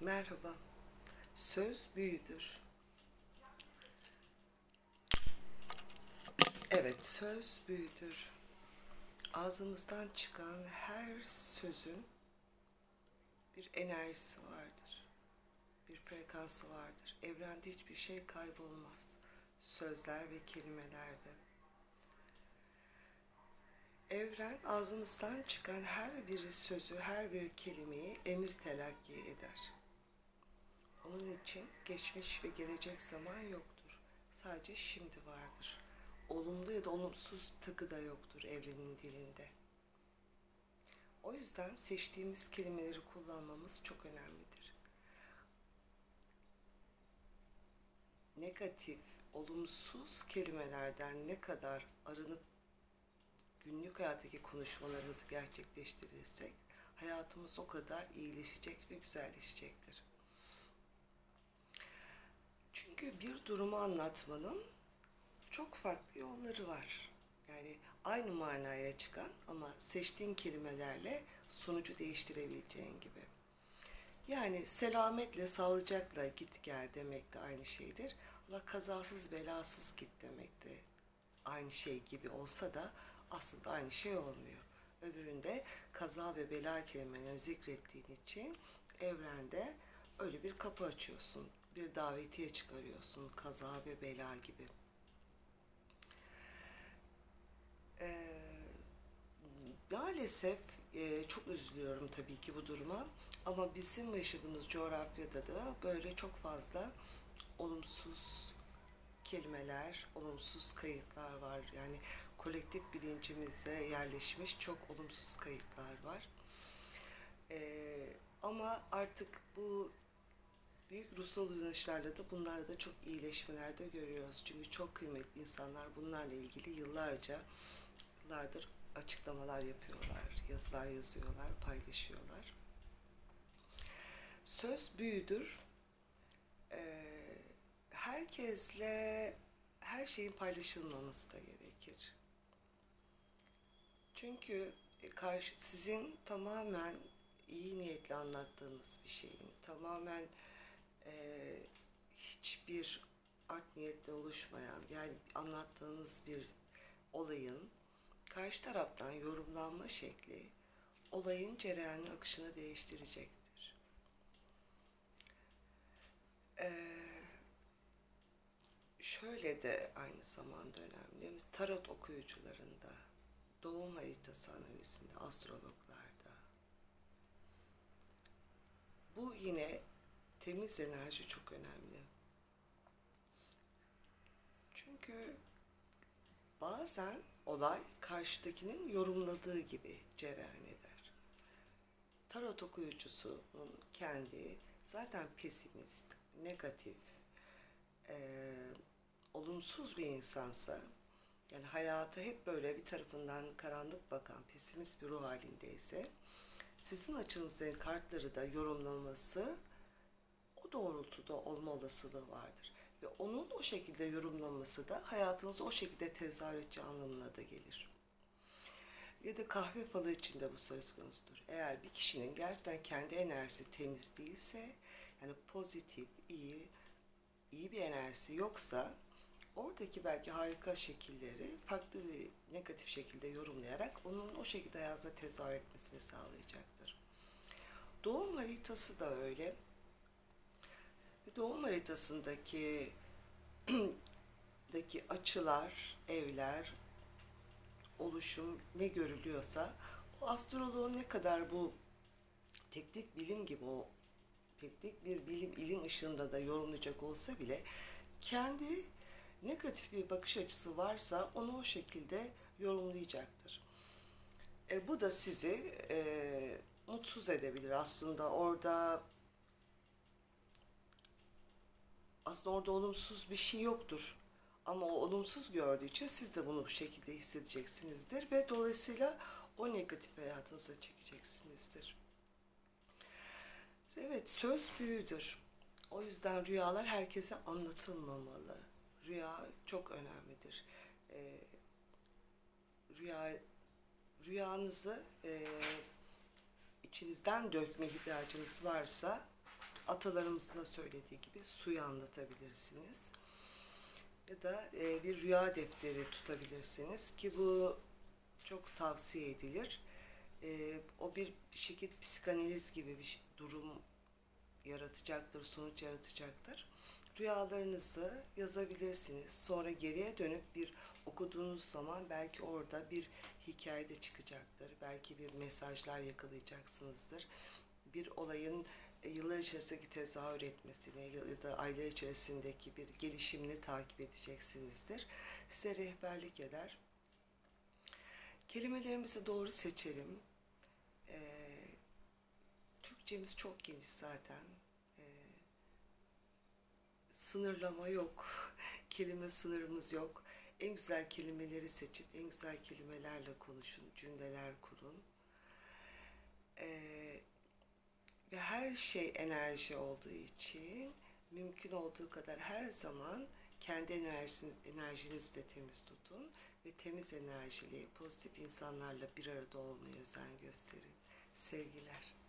Merhaba. Söz büyüdür. Evet, söz büyüdür. Ağzımızdan çıkan her sözün bir enerjisi vardır. Bir frekansı vardır. Evrende hiçbir şey kaybolmaz. Sözler ve kelimelerde. Evren ağzımızdan çıkan her bir sözü, her bir kelimeyi emir telakki eder. Onun için geçmiş ve gelecek zaman yoktur. Sadece şimdi vardır. Olumlu ya da olumsuz takı da yoktur evrenin dilinde. O yüzden seçtiğimiz kelimeleri kullanmamız çok önemlidir. Negatif, olumsuz kelimelerden ne kadar arınıp günlük hayattaki konuşmalarımızı gerçekleştirirsek hayatımız o kadar iyileşecek ve güzelleşecektir. Çünkü bir durumu anlatmanın çok farklı yolları var. Yani aynı manaya çıkan ama seçtiğin kelimelerle sonucu değiştirebileceğin gibi. Yani selametle, sağlıcakla git gel demek de aynı şeydir. Ama kazasız belasız git demek de aynı şey gibi olsa da aslında aynı şey olmuyor. Öbüründe kaza ve bela kelimelerini zikrettiğin için evrende öyle bir kapı açıyorsun. Bir davetiye çıkarıyorsun kaza ve bela gibi. Ee, maalesef e, çok üzülüyorum tabii ki bu duruma. Ama bizim yaşadığımız coğrafyada da böyle çok fazla olumsuz kelimeler, olumsuz kayıtlar var. Yani kolektif bilincimize yerleşmiş çok olumsuz kayıtlar var. Ee, ama artık bu büyük ruhsal uyanışlarla da bunlarda da çok iyileşmeler de görüyoruz. Çünkü çok kıymetli insanlar bunlarla ilgili yıllarca, yıllardır açıklamalar yapıyorlar, yazılar yazıyorlar, paylaşıyorlar. Söz büyüdür. Ee, herkesle her şeyin paylaşılmaması da gerekir. Çünkü e, karşı sizin tamamen iyi niyetli anlattığınız bir şeyin, tamamen hiçbir art niyetle oluşmayan, yani anlattığınız bir olayın karşı taraftan yorumlanma şekli olayın cereyanı akışını değiştirecektir. Ee, şöyle de aynı zamanda önemli. Tarot okuyucularında, doğum haritası analizinde, astrologlarda. Bu yine temiz enerji çok önemli. Çünkü bazen olay karşıdakinin yorumladığı gibi cereyan eder. Tarot okuyucusunun kendi zaten pesimist, negatif, eee, olumsuz bir insansa, yani hayata hep böyle bir tarafından karanlık bakan, pesimist bir ruh halindeyse, sizin açınızdaki kartları da yorumlaması o doğrultuda olma olasılığı vardır. Ve onun o şekilde yorumlaması da hayatınızda o şekilde tezahür edeceği anlamına da gelir. Ya da kahve falı için de bu söz konusudur. Eğer bir kişinin gerçekten kendi enerjisi temiz değilse, yani pozitif, iyi, iyi bir enerjisi yoksa oradaki belki harika şekilleri farklı bir negatif şekilde yorumlayarak onun o şekilde hayatında tezahür etmesini sağlayacaktır. Doğum haritası da öyle. Doğum haritasındaki daki açılar, evler, oluşum ne görülüyorsa o astroloğun ne kadar bu teknik bilim gibi o teknik bir bilim ilim ışığında da yorumlayacak olsa bile kendi negatif bir bakış açısı varsa onu o şekilde yorumlayacaktır. E, bu da sizi e, mutsuz edebilir aslında orada aslında orada olumsuz bir şey yoktur. Ama o olumsuz gördüğü için siz de bunu bu şekilde hissedeceksinizdir ve dolayısıyla o negatif hayatınıza çekeceksinizdir. Evet, söz büyüdür. O yüzden rüyalar herkese anlatılmamalı. Rüya çok önemlidir. Ee, rüya rüyanızı e, içinizden dökme ihtiyacınız varsa atalarımızın da söylediği gibi suyu anlatabilirsiniz. Ya da e, bir rüya defteri tutabilirsiniz ki bu çok tavsiye edilir. E, o bir şekilde psikanaliz gibi bir durum yaratacaktır, sonuç yaratacaktır. Rüyalarınızı yazabilirsiniz. Sonra geriye dönüp bir okuduğunuz zaman belki orada bir hikaye de çıkacaktır. Belki bir mesajlar yakalayacaksınızdır. Bir olayın yıllar içerisindeki tezahür etmesini ya da aylar içerisindeki bir gelişimini takip edeceksinizdir. Size rehberlik eder. Kelimelerimizi doğru seçelim. Ee, Türkçemiz çok geniş zaten. Ee, sınırlama yok. Kelime sınırımız yok. En güzel kelimeleri seçip en güzel kelimelerle konuşun, cümleler kurun. Ee, ve her şey enerji olduğu için mümkün olduğu kadar her zaman kendi enerjiniz, enerjinizi de temiz tutun ve temiz enerjili, pozitif insanlarla bir arada olmaya özen gösterin. Sevgiler.